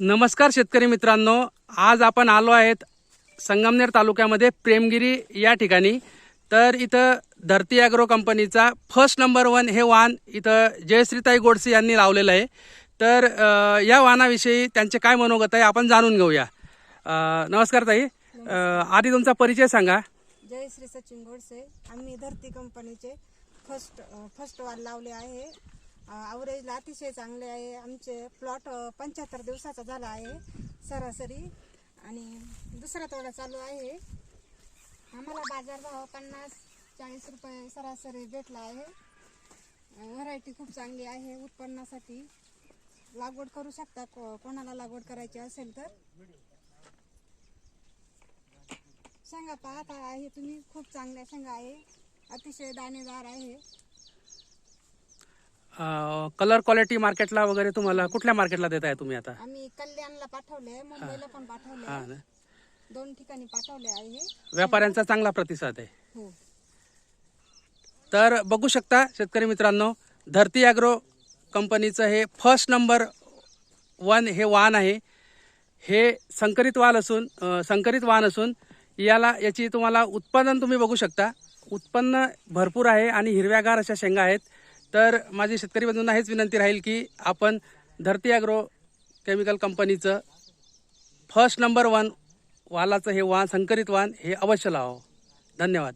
नमस्कार शेतकरी मित्रांनो आज आपण आलो आहेत संगमनेर तालुक्यामध्ये प्रेमगिरी या ठिकाणी. तर इथं धरती ॲग्रो कंपनीचा फर्स्ट नंबर वन हे वाहन इथं जयश्रीताई गोडसे यांनी लावलेलं आहे. तर अ, या वाहनाविषयी त्यांचे काय मनोगत आहे आपण जाणून घेऊया. अ, नमस्कार ताई. अ, आधी तुमचा परिचय सांगा. जय श्री सचिन गोडसे. आम्ही धरती कंपनीचे फर्स्ट फर्स्ट वाल लावले आहे. ॲव्हरेजला अतिशय चांगले आहे. आमचे प्लॉट पंच्याहत्तर दिवसाचा झाला आहे सरासरी. आणि दुसरा तोडा चालू आहे. आम्हाला बाजारभाव पन्नास चाळीस रुपये सरासरी भेटला आहे. व्हरायटी खूप चांगली आहे उत्पन्नासाठी. लागवड करू शकता को- कोणाला लागवड करायची असेल तर. शेंगा पाहता आहे तुम्ही. खूप चांगल्या शेंगा आहे. अतिशय दाणेदार आहे. कलर क्वालिटी मार्केटला वगैरे तुम्हाला कुठल्या मार्केटला देताय तुम्ही आता? आम्ही कल्याणला पाठवले मुंबईला पण पाठवले. हां ना. दोन ठिकाणी पाठवले आहे. व्यापाऱ्यांचा चांगला प्रतिसाद आहे. हो. तर बघू शकता शेतकरी मित्रांनो धरती ॲग्रो कंपनीचं हे फर्स्ट नंबर वन हे वाहन आहे. हे संकरित वाहन असून अ, संकरित वाहन असून याला याची तुम्हाला उत्पादन तुम्ही बघू शकता. उत्पन्न भरपूर आहे आणि हिरव्यागार अशा शेंगा आहेत. तर माझी शेतकरी बंधूंना हेच विनंती राहील की आपण धरती ॲग्रो केमिकल कंपनीचं फर्स्ट नंबर वन वालाचं हे वाहन संकरित वाहन हे अवश्य लावावं. धन्यवाद.